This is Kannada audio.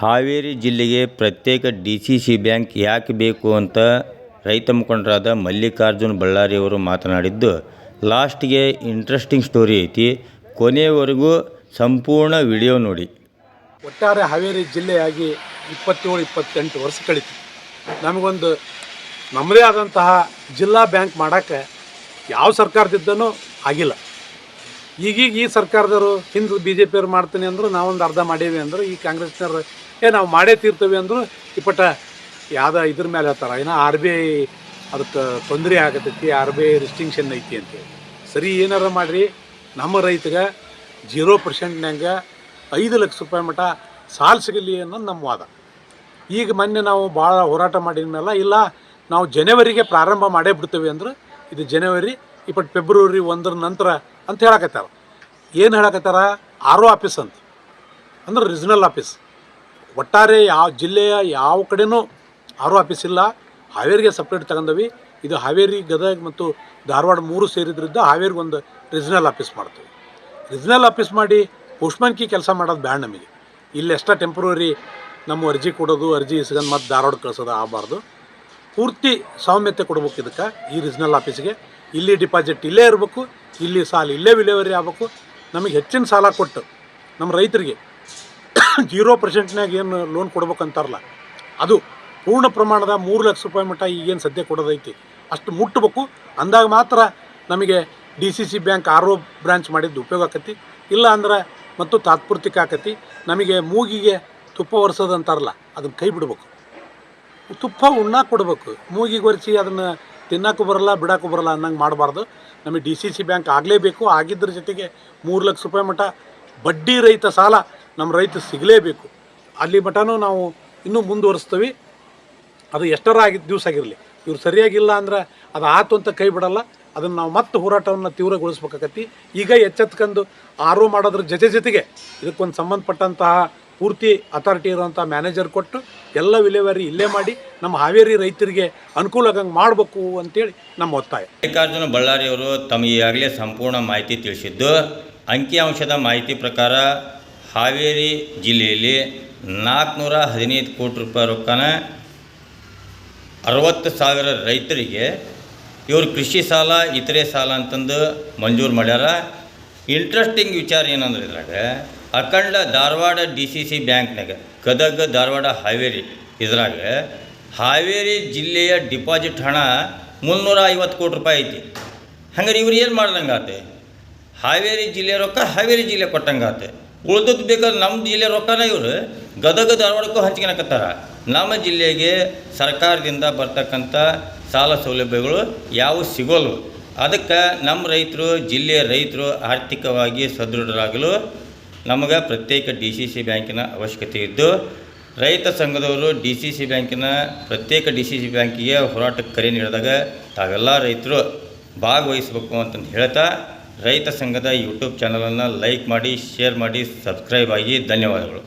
ಹಾವೇರಿ ಜಿಲ್ಲೆಗೆ ಪ್ರತ್ಯೇಕ ಡಿ ಸಿ ಸಿ ಬ್ಯಾಂಕ್ ಯಾಕೆ ಬೇಕು ಅಂತ ರೈತ ಮುಖಂಡರಾದ ಮಲ್ಲಿಕಾರ್ಜುನ್ ಬಳ್ಳಾರಿಯವರು ಮಾತನಾಡಿದ್ದು, ಲಾಸ್ಟ್ಗೆ ಇಂಟ್ರೆಸ್ಟಿಂಗ್ ಸ್ಟೋರಿ ಐತಿ ಕೊನೆಯವರೆಗೂ ಸಂಪೂರ್ಣ ವಿಡಿಯೋ ನೋಡಿ. ಒಟ್ಟಾರೆ ಹಾವೇರಿ ಜಿಲ್ಲೆಯಾಗಿ ಇಪ್ಪತ್ತೇಳು, ಇಪ್ಪತ್ತೆಂಟು ವರ್ಷ ಕಳೀತು. ನಮಗೊಂದು ನಮ್ಮದೇ ಆದಂತಹ ಜಿಲ್ಲಾ ಬ್ಯಾಂಕ್ ಮಾಡೋಕ್ಕೆ ಯಾವ ಸರ್ಕಾರದಿದ್ದನೂ ಆಗಿಲ್ಲ. ಈಗೀಗ ಈ ಸರ್ಕಾರದವರು ಹಿಂದೆ ಬಿ ಜೆ ಪಿಯವ್ರು ಮಾಡ್ತೀನಿ ಅಂದರು ನಾವೊಂದು ಅರ್ಧ ಮಾಡೇವಿ ಅಂದರು, ಈ ಕಾಂಗ್ರೆಸ್ನವ್ರು ಏ ನಾವು ಮಾಡೇ ತೀರ್ತೀವಿ ಅಂದರು ಇಪ್ಪಟ ಯಾವ್ದ ಇದ್ರ ಮೇಲೆ ಹೇಳ್ತಾರೆ ಏನೋ ಆರ್ ಬಿ ಐ ಅದಕ್ಕೆ ತೊಂದರೆ ಆಗತೈತಿ, ಆರ್ ಬಿ ಐ ರಿಸ್ಟಿಂಕ್ಷನ್ ಐತಿ ಅಂತೇಳಿ ಸರಿ, ಏನಾರ ಮಾಡಿರಿ, ನಮ್ಮ ರೈತಗೆ ಜೀರೋ ಪರ್ಸೆಂಟ್ನಾಗ ಐದು ಲಕ್ಷ ರೂಪಾಯಿ ಮಟ ಸಾಲ ಸಿಗಲಿ ಅನ್ನೋದು ನಮ್ಮ ವಾದ. ಈಗ ಮೊನ್ನೆ ನಾವು ಭಾಳ ಹೋರಾಟ ಮಾಡಿದ ಮೇಲೆ, ಇಲ್ಲ, ನಾವು ಜನವರಿಗೆ ಪ್ರಾರಂಭ ಮಾಡೇ ಬಿಡ್ತೇವೆ ಅಂದ್ರೆ, ಇದು ಜನವರಿ ಇಪ್ಪತ್ತು ಫೆಬ್ರವರಿ ಒಂದರ ನಂತರ ಅಂತ ಹೇಳಕತ್ತಾರ. ಏನು ಹೇಳಕತ್ತಾರ? ಆರ್ ಒ ಆಫೀಸ್ ಅಂತ. ಅಂದ್ರೆ ರೀಜನಲ್ ಆಫೀಸ್ ಒಟ್ಟಾರೆ ಯಾವ ಜಿಲ್ಲೆಯ ಯಾವ ಕಡೆನೂ ಆರ್ ಒ ಆಫೀಸ್ ಇಲ್ಲ. ಹಾವೇರಿಗೆ ಸಪ್ರೇಟ್ ತಗೊಂಡವಿ. ಇದು ಹಾವೇರಿ, ಗದಗ ಮತ್ತು ಧಾರವಾಡ ಮೂರು ಸೇರಿದ್ರಿಂದ ಹಾವೇರಿಗೆ ಒಂದು ರೀಜನಲ್ ಆಫೀಸ್ ಮಾಡ್ತೀವಿ. ರೀಜನಲ್ ಆಫೀಸ್ ಮಾಡಿ ಪೋಸ್ಟ್ಮನ್ಕಿ ಕೆಲಸ ಮಾಡೋದು ಬ್ಯಾಡ ನಮಗೆ. ಇಲ್ಲಿ ಎಷ್ಟ ಟೆಂಪ್ರವರಿ ನಮ್ಮ ಅರ್ಜಿ ಕೊಡೋದು, ಅರ್ಜಿ ಇಸ್ಕೊಂಡು ಮತ್ತು ಧಾರವಾಡ ಕಳ್ಸೋದು ಆಗಬಾರ್ದು. ಪೂರ್ತಿ ಸೌಮ್ಯತೆ ಕೊಡ್ಬೇಕು ಇದಕ್ಕೆ ಈ ರೀಜನಲ್ ಆಫೀಸ್ಗೆ ಇಲ್ಲಿ ಡಿಪಾಸಿಟ್ ಇಲ್ಲೇ ಇರಬೇಕು, ಇಲ್ಲಿ ಸಾಲ ಇಲ್ಲೇ ವಿಲೇವರಿ ಆಗಬೇಕು. ನಮಗೆ ಹೆಚ್ಚಿನ ಸಾಲ ಕೊಟ್ಟು ನಮ್ಮ ರೈತರಿಗೆ ಜೀರೋ ಪರ್ಸೆಂಟ್ನಾಗ ಏನು ಲೋನ್ ಕೊಡ್ಬೇಕಂತಾರಲ್ಲ ಅದು ಪೂರ್ಣ ಪ್ರಮಾಣದ ಮೂರು ಲಕ್ಷ ರೂಪಾಯಿ ಮಟ್ಟ ಈಗೇನು ಸದ್ಯ ಕೊಡೋದೈತಿ. ಅಷ್ಟು ಮುಟ್ಟಬೇಕು ಅಂದಾಗ ಮಾತ್ರ ನಮಗೆ D C C bank R O branch ಮಾಡಿದ್ದು ಉಪಯೋಗ ಆಕತಿ. ಇಲ್ಲ ಅಂದ್ರೆ ಮತ್ತು ತಾತ್ಪೂರ್ತಿಕ ಆಕತಿ. ನಮಗೆ ಮೂಗಿಗೆ ತುಪ್ಪ ಒರೆಸೋದಂತಾರಲ್ಲ ಅದನ್ನು ಕೈ ಬಿಡ್ಬೇಕು. ತುಪ್ಪ ಉಣ್ಣ ಕೊಡಬೇಕು. ಮೂಗಿಗೆ ಒರೆಸಿ ಅದನ್ನು ತಿನ್ನಕ್ಕೂ ಬರಲ್ಲ, ಬಿಡೋಕ್ಕೂ ಬರಲ್ಲ ಅನ್ನಂಗೆ ಮಾಡಬಾರ್ದು. ನಮಗೆ ಡಿ ಸಿ ಸಿ ಬ್ಯಾಂಕ್ ಆಗಲೇಬೇಕು, ಆಗಿದ್ರ ಜೊತೆಗೆ ಮೂರು ಲಕ್ಷ ರೂಪಾಯಿ ಮಟ್ಟ ಬಡ್ಡಿ ರಹಿತ ಸಾಲ ನಮ್ಮ ರೈತ ಸಿಗಲೇಬೇಕು. ಅಲ್ಲಿ ಮಟನೂ ನಾವು ಇನ್ನೂ ಮುಂದುವರಿಸ್ತೀವಿ. ಅದು ಎಷ್ಟರ ಆಗಿ, ದಿವಸ ಆಗಿರಲಿ. ಇವ್ರು ಸರಿಯಾಗಿಲ್ಲ ಅಂದ್ರೆ ಅದು ಆತು ಅಂತ ಕೈ ಬಿಡಲ್ಲ. ಅದನ್ನು ನಾವು ಮತ್ತೆ ಹೋರಾಟವನ್ನು ತೀವ್ರಗೊಳಿಸ್ಬೇಕಾಗತ್ತಿ. ಈಗ ಎಚ್ಚೆತ್ಕೊಂಡು ಆರೋ ಮಾಡೋದ್ರ ಜೊತೆ ಜೊತೆಗೆ ಇದಕ್ಕೊಂದು ಸಂಬಂಧಪಟ್ಟಂತಹ ಪೂರ್ತಿ ಅಥಾರಿಟಿ ಇರುವಂಥ ಮ್ಯಾನೇಜರ್ ಕೊಟ್ಟು ಎಲ್ಲ ವಿಲೇವಾರಿ ಇಲ್ಲೇ ಮಾಡಿ ನಮ್ಮ ಹಾವೇರಿ ರೈತರಿಗೆ ಅನುಕೂಲ ಆಗಂಗೆ ಮಾಡಬೇಕು ಅಂತೇಳಿ ನಮ್ಮ ಒತ್ತಾಯ. ಮಲ್ಲಿಕಾರ್ಜುನ ಬಳ್ಳಾರಿಯವರು ತಮಗೆ ಈಗಾಗಲೇ ಸಂಪೂರ್ಣ ಮಾಹಿತಿ ತಿಳಿಸಿದ್ದು ಅಂಕಿಅಂಶದ ಮಾಹಿತಿ ಪ್ರಕಾರ ಹಾವೇರಿ ಜಿಲ್ಲೆಯಲ್ಲಿ ನಾಲ್ಕುನೂರ ಹದಿನೈದು ಕೋಟಿ ರೂಪಾಯಿ ರೊಕ್ಕನ ಅರವತ್ತು ಸಾವಿರ ರೈತರಿಗೆ ಇವರು ಕೃಷಿ ಸಾಲ, ಇತರೆ ಸಾಲ ಅಂತಂದು ಮಂಜೂರು ಮಾಡ್ಯಾರ. ಇಂಟ್ರೆಸ್ಟಿಂಗ್ ವಿಚಾರ ಏನಂದ್ರೆ ಇದ್ರಾಗ ಅಖಂಡ ಧಾರವಾಡ ಡಿ ಸಿ ಸಿ ಬ್ಯಾಂಕ್ನಾಗ ಗದಗ ಧಾರವಾಡ ಹಾವೇರಿ ಇದ್ರಾಗ ಹಾವೇರಿ ಜಿಲ್ಲೆಯ ಡಿಪಾಸಿಟ್ ಹಣ ಮುನ್ನೂರ ಐವತ್ತು ಕೋಟಿ ರೂಪಾಯಿ ಐತಿ. ಹಂಗಾರೆ ಇವ್ರು ಏನು ಮಾಡ್ದಂಗಾತೆ? ಹಾವೇರಿ ಜಿಲ್ಲೆ ರೊಕ್ಕ ಹಾವೇರಿ ಜಿಲ್ಲೆ ಕೊಟ್ಟಂಗಾತೆ. ಉಳ್ದದ್ದು ಬೇಕಾದ್ರೆ ನಮ್ಮ ಜಿಲ್ಲೆ ರೊಕ್ಕನ ಇವರು ಗದಗ ಧಾರವಾಡಕ್ಕೂ ಹಂಚ್ಕೊಳಕತ್ತಾರ ನಮ್ಮ ಜಿಲ್ಲೆಗೆ ಸರ್ಕಾರದಿಂದ ಬರ್ತಕ್ಕಂಥ ಸಾಲ ಸೌಲಭ್ಯಗಳು ಯಾವ ಸಿಗೋಲ್ವು. ಅದಕ್ಕೆ ನಮ್ಮ ರೈತರು, ಜಿಲ್ಲೆಯ ರೈತರು ಆರ್ಥಿಕವಾಗಿ ಸದೃಢರಾಗಲು ನಮಗೆ ಪ್ರತ್ಯೇಕ ಡಿ ಸಿ ಸಿ ಬ್ಯಾಂಕಿನ ಅವಶ್ಯಕತೆ ಇದ್ದು, ರೈತ ಸಂಘದವರು ಡಿ ಸಿ ಸಿ ಬ್ಯಾಂಕಿನ ಪ್ರತ್ಯೇಕ ಡಿ ಸಿ ಸಿ ಬ್ಯಾಂಕಿಗೆ ಹೋರಾಟಕ್ಕೆ ಕರೆ ನೀಡಿದಾಗ ತಾವೆಲ್ಲ ರೈತರು ಭಾಗವಹಿಸಬೇಕು ಅಂತಂದು ಹೇಳ್ತಾ, ರೈತ ಸಂಘದ ಯೂಟ್ಯೂಬ್ ಚಾನಲನ್ನು ಲೈಕ್ ಮಾಡಿ, ಶೇರ್ ಮಾಡಿ, ಸಬ್ಸ್ಕ್ರೈಬ್ ಆಗಿ ಧನ್ಯವಾದಗಳು.